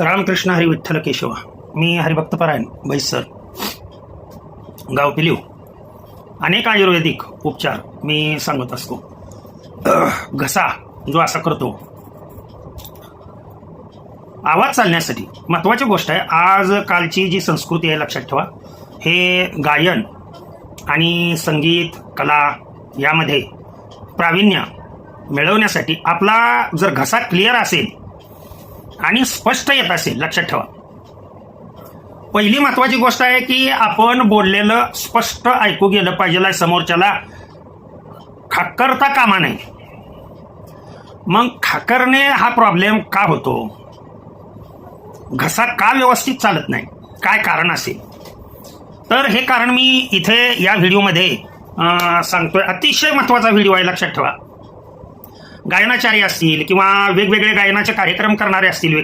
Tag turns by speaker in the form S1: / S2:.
S1: रामकृष्ण हरी विठ्ठल केशव. मी हरिभक्तपरायण बैसर गाव पिलीव. अनेक आयुर्वेदिक उपचार मी सांगत असतो. घसा जो असा करतो. आवाज चालण्यासाठी महत्त्वाची गोष्ट आहे आज कालची जी संस्कृती आहे लक्षात ठेवा. हे गायन आणि संगीत कला यामध्ये प्रावीण्य मिळवण्यासाठी आपला जर घसा क्लिअर असेल आणि स्पष्ट येत असेल लक्षात ठेवा. पहिली महत्वाची गोष्ट आहे की आपण बोललेलं स्पष्ट ऐकू गेलं पाहिजे समोरच्याला. खाकरता कामा नाही मग खाकरणे हा प्रॉब्लेम का होतो? घसा का व्यवस्थित चालत नाही? काय कारण असेल? तर हे कारण मी इथे या व्हिडिओमध्ये सांगतोय. अतिशय महत्त्वाचा व्हिडिओ आहे लक्षात ठेवा. गायनाचार्य असतील किंवा वेगवेगळे गायनाचे कार्यक्रम करणारे असतील